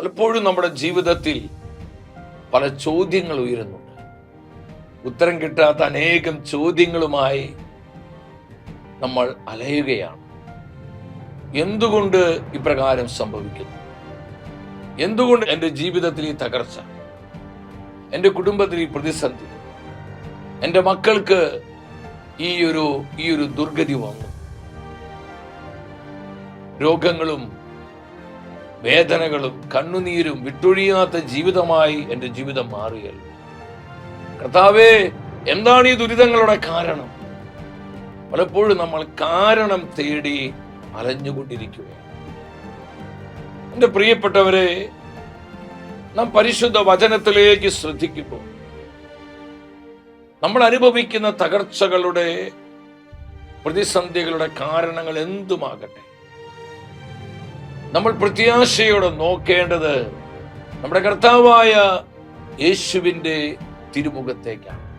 പലപ്പോഴും നമ്മുടെ ജീവിതത്തിൽ പല ചോദ്യങ്ങൾ ഉയരുന്നുണ്ട്. ഉത്തരം കിട്ടാത്ത അനേകം ചോദ്യങ്ങളുമായി നമ്മൾ അലയുകയാണ്. എന്തുകൊണ്ട് ഇപ്രകാരം സംഭവിക്കുന്നു? എന്തുകൊണ്ട് എന്റെ ജീവിതത്തിൽ ഈ തകർച്ച? എന്റെ കുടുംബത്തിൽ ഈ പ്രതിസന്ധി? എന്റെ മക്കൾക്ക് ഈ ഒരു ഈ ഒരു ദുർഗതി വന്നു. രോഗങ്ങളും വേദനകളും കണ്ണുനീരും വിട്ടൊഴിയാത്ത ജീവിതമായി എന്റെ ജീവിതം മാറുകയല്ല. കർത്താവേ എന്താണ് ഈ ദുരിതങ്ങളുടെ കാരണം? പലപ്പോഴും നമ്മൾ കാരണം തേടി അലഞ്ഞുകൊണ്ടിരിക്കുകയാണ്. എന്റെ പ്രിയപ്പെട്ടവരെ നാം പരിശുദ്ധ വചനത്തിലേക്ക് ശ്രദ്ധിക്കുമ്പോൾ നമ്മൾ അനുഭവിക്കുന്ന തകർച്ചകളുടെ പ്രതിസന്ധികളുടെ കാരണങ്ങൾ എന്തുമാകട്ടെ? നമ്മൾ പ്രത്യാശയോടെ നോക്കേണ്ടത് നമ്മുടെ കർത്താവായ യേശുവിന്റെ തിരുമുഖത്തേക്കാണ്.